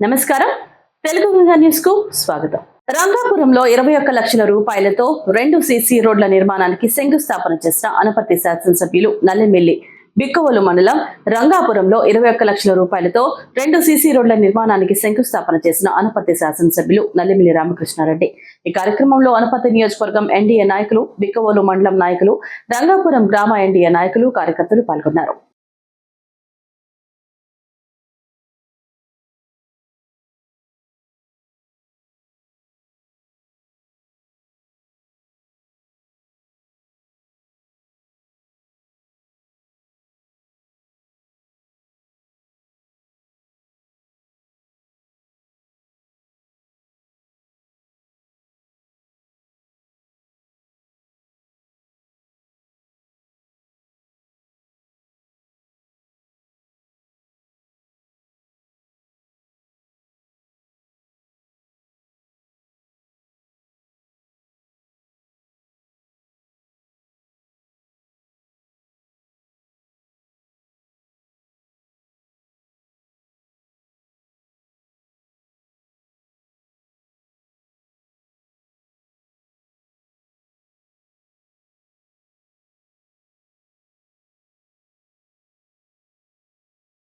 నమస్కారం. తెలుగు న్యూస్కు స్వాగతం. రంగాపురంలో ఇరవై ఒక్క లక్షల రూపాయలతో రెండు సీసీ రోడ్ల నిర్మాణానికి శంకుస్థాపన చేసిన అనపర్తి శాసనసభ్యులు నల్లమెల్లి బిక్కవోలు మండలం రంగాపురంలో ఇరవై ఒక్క లక్షల రూపాయలతో రెండు సీసీ రోడ్ల నిర్మాణానికి శంకుస్థాపన చేసిన అనపర్తి శాసనసభ్యులు నల్లిమిల్లి రామకృష్ణారెడ్డి. ఈ కార్యక్రమంలో అనపర్తి నియోజకవర్గం ఎన్డీఏ నాయకులు బిక్కవోలు మండలం నాయకులు రంగాపురం గ్రామ ఎన్డీఏ నాయకులు కార్యకర్తలు పాల్గొన్నారు.